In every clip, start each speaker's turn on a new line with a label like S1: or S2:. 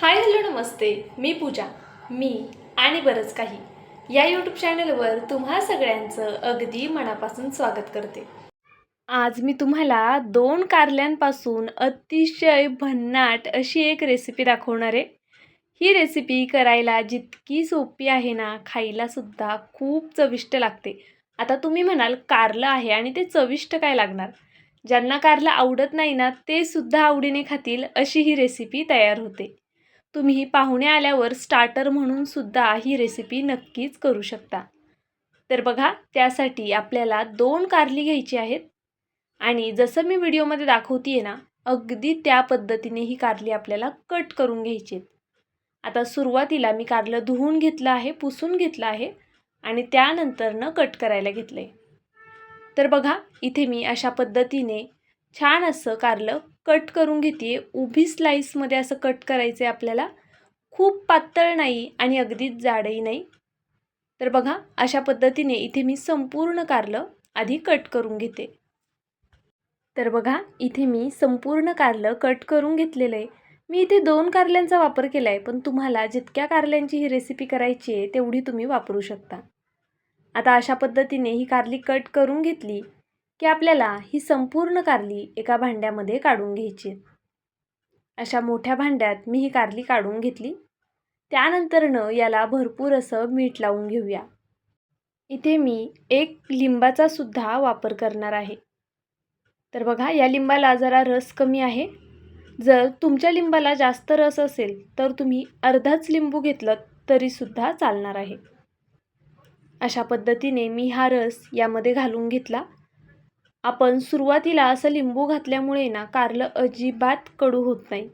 S1: Hi hello नमस्ते. मी पूजा मी आणि बरंच काही. या यूट्यूब चॅनलवर तुम्हा सगळ्यांचं अगदी मनापासून स्वागत करते. आज मी तुम्हाला दोन कारल्यांपासून अतिशय भन्नाट अशी एक रेसिपी दाखवणार आहे. ही रेसिपी करायला जितकी सोपी आहे ना खायलासुद्धा खूप चविष्ट लागते. आता तुम्ही म्हणाल कारलं आहे आणि ते चविष्ट काय लागणार? ज्यांना कारलं आवडत नाही ना ते सुद्धा आवडीने खातील अशी ही रेसिपी तयार होते. तुम्ही पाहुणे आल्यावर स्टार्टर म्हणून सुद्धा ही रेसिपी नक्कीच करू शकता. तर बघा त्यासाठी आपल्याला दोन कारली घ्यायची आहेत. आणि जसं मी व्हिडिओमध्ये दाखवते आहे ना अगदी त्या पद्धतीने ही कारली आपल्याला कट करून घ्यायची आहेत. आता सुरुवातीला मी कारलं धुवून घेतलं आहे पुसून घेतलं आहे आणि त्यानंतरनं कट करायला घेतलं आहे तर बघा इथे मी अशा पद्धतीने छान असं कारलं कट करून घेते उभी स्लाईसमध्ये असं कट करायचं आहे आपल्याला. खूप पातळ नाही आणि अगदीच जाडही नाही. तर बघा अशा पद्धतीने इथे मी संपूर्ण कारलं आधी कट करून घेते. तर बघा इथे मी संपूर्ण कारलं कट करून घेतलेलं आहे मी इथे दोन कारल्यांचा वापर केला आहे पण तुम्हाला जितक्या कारल्यांची ही रेसिपी करायची आहे तेवढी तुम्ही वापरू शकता. आता अशा पद्धतीने ही कारली कट करून घेतली की आपल्याला ही संपूर्ण कारली एका भांड्यामध्ये काढून घ्यायची. अशा मोठ्या भांड्यात मी ही कारली काढून घेतली. त्यानंतरनं याला भरपूर असं मीठ लावून घेऊया. इथे मी एक लिंबाचा सुद्धा वापर करणार आहे. तर बघा या लिंबाला जरा रस कमी आहे. जर तुमच्या लिंबाला जास्त रस असेल तर तुम्ही अर्धाच लिंबू घेतलं तरीसुद्धा चालणार आहे. अशा पद्धतीने मी हा रस यामध्ये घालून घेतला. आपण सुरुवातीला असं लिंबू घातल्यामुळे ना कारलं अजिबात कडू होत नाही.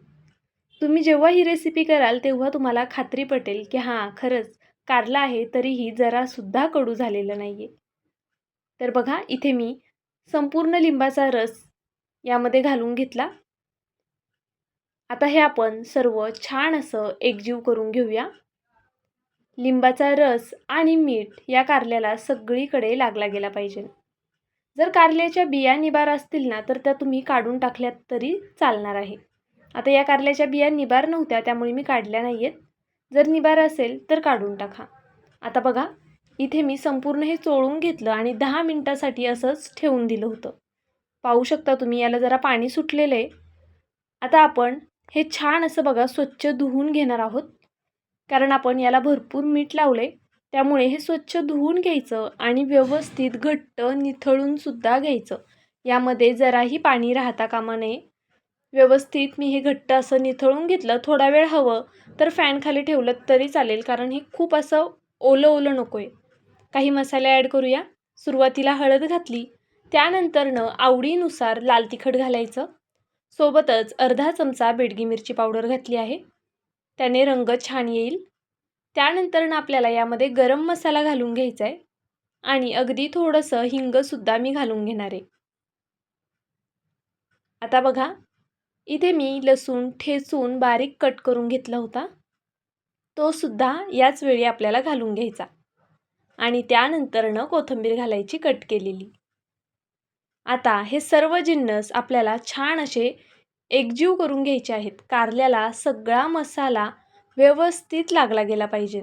S1: तुम्ही जेव्हा ही रेसिपी कराल तेव्हा तुम्हाला खात्री पटेल की हां खरंच कारलं आहे तरीही जरासुद्धा कडू झालेलं नाही आहे तर बघा इथे मी संपूर्ण लिंबाचा रस यामध्ये घालून घेतला. आता हे आपण सर्व छान असं एकजीव करून घेऊया. लिंबाचा रस आणि मीठ या कारल्याला सगळीकडे लागला गेला पाहिजे. जर कारल्याच्या बिया निबार असतील ना तर त्या तुम्ही काढून टाकल्यात तरी चालणार आहे. आता या कारल्याच्या बिया निबार नव्हत्या त्यामुळे मी काढल्या नाही आहेत जर निबार असेल तर काढून टाका. आता बघा इथे मी संपूर्ण हे चोळून घेतलं आणि दहा मिनटासाठी असंच ठेवून दिलं होतं. पाहू शकता तुम्ही याला जरा पाणी सुटलेलं आहे. आता आपण हे छान असं बघा स्वच्छ धुवून घेणार आहोत. कारण आपण याला भरपूर मीठ लावले त्यामुळे हे स्वच्छ धुवून घ्यायचं आणि व्यवस्थित घट्ट निथळूनसुद्धा घ्यायचं. यामध्ये जराही पाणी राहता कामा नये. व्यवस्थित मी हे घट्ट असं निथळून घेतलं थोडा वेळ हवं तर फॅन खाली ठेवलं तरी चालेल कारण हे खूप असं ओलं ओलं नको आहे काही मसाले ॲड करूया. सुरुवातीला हळद घातली. त्यानंतरनं आवडीनुसार लाल तिखट घालायचं. सोबतच अर्धा चमचा बेडगी मिरची पावडर घातली आहे. त्याने रंग छान येईल. त्यानंतरनं आपल्याला यामध्ये गरम मसाला घालून घ्यायचा आहे आणि अगदी थोडंसं हिंगसुद्धा मी घालून घेणार आहे. आता बघा इथे मी लसूण ठेचून बारीक कट करून घेतला होता. तो सुद्धा याच वेळी आपल्याला घालून घ्यायचा आणि त्यानंतरनं कोथिंबीर घालायची कट केलेली. आता हे सर्व जिन्नस आपल्याला छान असे एकजीव करून घ्यायचे आहेत. कारल्याला सगळा मसाला व्यवस्थित लागला गेला पाहिजे.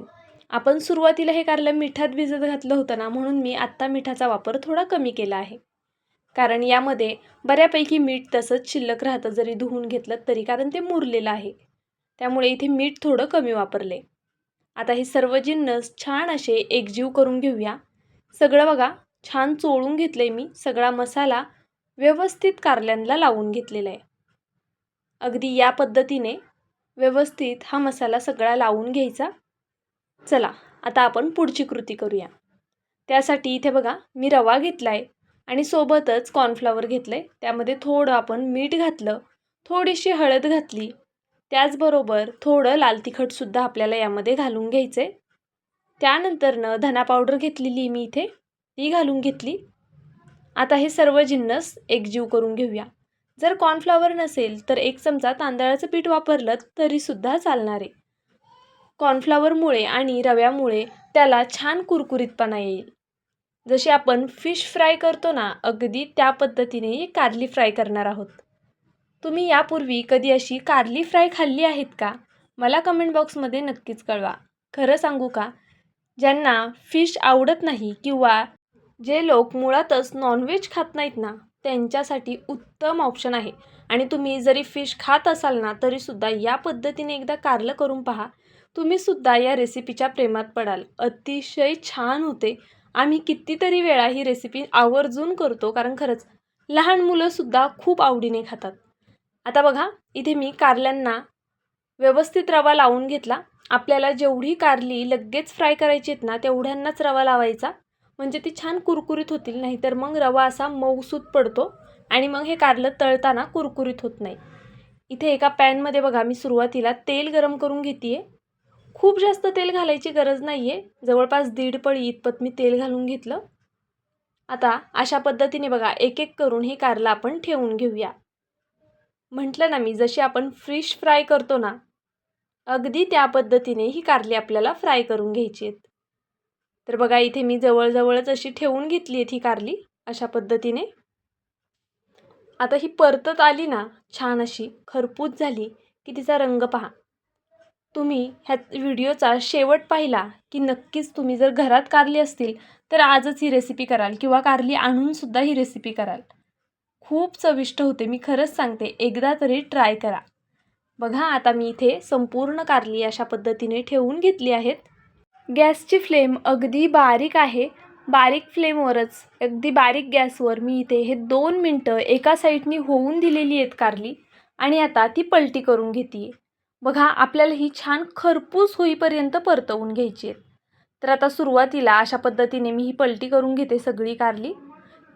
S1: आपण सुरुवातीला हे कारलं मिठात भिजत घातलं होतं ना म्हणून मी आत्ता मिठाचा वापर थोडा कमी केला आहे. कारण यामध्ये बऱ्यापैकी मीठ तसंच शिल्लक राहतं जरी धुवून घेतलं तरी कारण ते मुरलेलं आहे. त्यामुळे इथे मीठ थोडं कमी वापरले. आता हे सर्व जिन्नस छान असे एकजीव करून घेऊया. सगळं बघा छान चोळून घेतलं आहे मी. सगळा मसाला व्यवस्थित कारल्यांना लावून घेतलेला आहे. अगदी या पद्धतीने व्यवस्थित हा मसाला सगळा लावून घ्यायचा. चला आता आपण पुढची कृती करूया. त्यासाठी इथे बघा मी रवा घेतला आहे आणि सोबतच कॉर्नफ्लॉवर घेतलं आहे त्यामध्ये थोडं आपण मीठ घातलं थोडीशी हळद घातली. त्याचबरोबर थोडं लाल तिखटसुद्धा आपल्याला यामध्ये घालून घ्यायचं आहे त्यानंतरनं धना पावडर घेतलेली मी इथे ती घालून घेतली. आता हे सर्व जिन्नस एकजीव करून घेऊया. जर कॉर्नफ्लॉवर नसेल तर एक चमचा तांदळाचं पीठ वापरलं तरीसुद्धा चालणार आहे. कॉर्नफ्लॉवरमुळे आणि रव्यामुळे त्याला छान कुरकुरीतपणा येईल. जशी आपण फिश फ्राय करतो ना अगदी त्या पद्धतीने कारली फ्राय करणार आहोत. तुम्ही यापूर्वी कधी अशी कारली फ्राय खाल्ली आहेत का? मला कमेंट बॉक्समध्ये नक्कीच कळवा. खरं सांगू का? ज्यांना फिश आवडत नाही किंवा जे लोक मुळातच नॉनव्हेज खात नाहीत ना त्यांच्यासाठी उत्तम ऑप्शन आहे. आणि तुम्ही जरी फिश खात असाल ना तरीसुद्धा या पद्धतीने एकदा कारलं करून पहा. तुम्हीसुद्धा या रेसिपीच्या प्रेमात पडाल. अतिशय छान होते. आम्ही कितीतरी वेळा ही रेसिपी आवर्जून करतो कारण खरंच लहान मुलंसुद्धा खूप आवडीने खातात. आता बघा इथे मी कारल्यांना व्यवस्थित रवा लावून घेतला. आपल्याला जेवढी कारली लगेच फ्राय करायची आहेत ना तेवढ्यांनाच रवा लावायचा. म्हणजे ती छान कुरकुरीत होतील नाही तर मग रवा असा मऊसूत पडतो आणि मग हे कारलं तळताना कुरकुरीत होत नाही. इथे एका पॅनमध्ये बघा मी सुरुवातीला तेल गरम करून घेते आहे खूप जास्त तेल घालायची गरज नाही आहे जवळपास दीड पळी इतपत मी तेल घालून घेतलं. आता अशा पद्धतीने बघा एक एक करून हे कारलं आपण ठेवून घेऊया. म्हटलं ना मी जशी आपण फिश फ्राय करतो ना अगदी त्या पद्धतीने ही कारली आपल्याला फ्राय करून घ्यायची आहेत. तर बघा इथे मी जवळजवळच अशी ठेवून घेतली आहेत ही कारली अशा पद्धतीने. आता ही परतत आली ना छान अशी खरपूस झाली की तिचा रंग पहा. तुम्ही ह्या व्हिडिओचा शेवट पाहिला की नक्कीच तुम्ही जर घरात कारली असतील तर आजच ही रेसिपी कराल किंवा कारली आणूनसुद्धा ही रेसिपी कराल. खूप चविष्ट होते मी खरंच सांगते एकदा तरी ट्राय करा. बघा आता मी इथे संपूर्ण कारली अशा पद्धतीने ठेवून घेतली आहेत. गॅसची फ्लेम अगदी बारीक आहे. बारीक फ्लेमवरच अगदी बारीक गॅसवर मी इथे हे दोन मिनटं एका साईडनी होऊन दिलेली आहेत कारली आणि आता ती पलटी करून घेते बघा आपल्याला ही छान खरपूस होईपर्यंत परतवून घ्यायची आहेत. तर आता सुरुवातीला अशा पद्धतीने मी ही पलटी करून घेते सगळी कारली.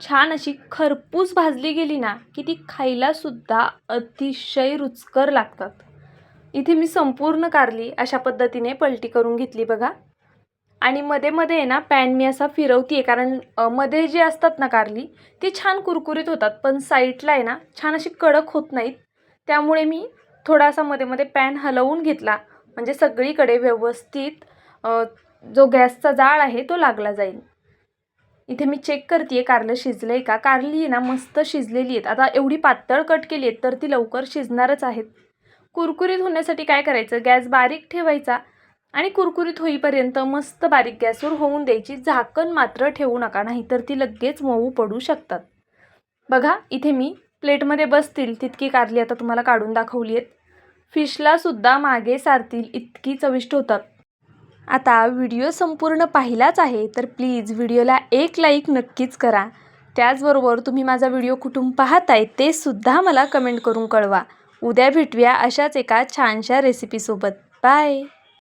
S1: छान अशी खरपूस भाजली गेली ना की ती खायलासुद्धा अतिशय रुचकर लागतात. इथे मी संपूर्ण कारली अशा पद्धतीने पलटी करून घेतली बघा. आणि मध्ये मध्ये आहे ना पॅन मी असा फिरवते आहे कारण मध्ये जे असतात ना कारली ती छान कुरकुरीत होतात पण साईडला आहे ना छान अशी कडक होत नाहीत. त्यामुळे मी थोडासा मध्ये मध्ये पॅन हलवून घेतला. म्हणजे सगळीकडे व्यवस्थित जो गॅसचा जाळ आहे तो लागला जाईल. इथे मी चेक करते कारलं शिजलं आहे का? कारली आहे ना मस्त शिजलेली आहेत. आता एवढी पातळ कट केली आहेत तर ती लवकर शिजणारच आहेत. कुरकुरीत होण्यासाठी काय करायचं? गॅस बारीक ठेवायचा. आणि कुरकुरीत होईपर्यंत मस्त बारीक गॅसवर होऊन द्यायची झाकण मात्र ठेवू नका नाहीतर ती लगेच मऊ पडू शकतात. बघा इथे मी प्लेटमध्ये बसतील तितकी कारली आता तुम्हाला काढून दाखवली आहेत फिशलासुद्धा मागे सारतील इतकी चविष्ट होतात. आता व्हिडिओ संपूर्ण पाहिलाच आहे तर प्लीज व्हिडिओला एक लाईक नक्कीच करा. त्याचबरोबर तुम्ही माझा व्हिडिओ कुठून पाहताय ते सुद्धा मला कमेंट करून कळवा. उद्या भेटूया अशाच एका छानशा रेसिपीसोबत बाय!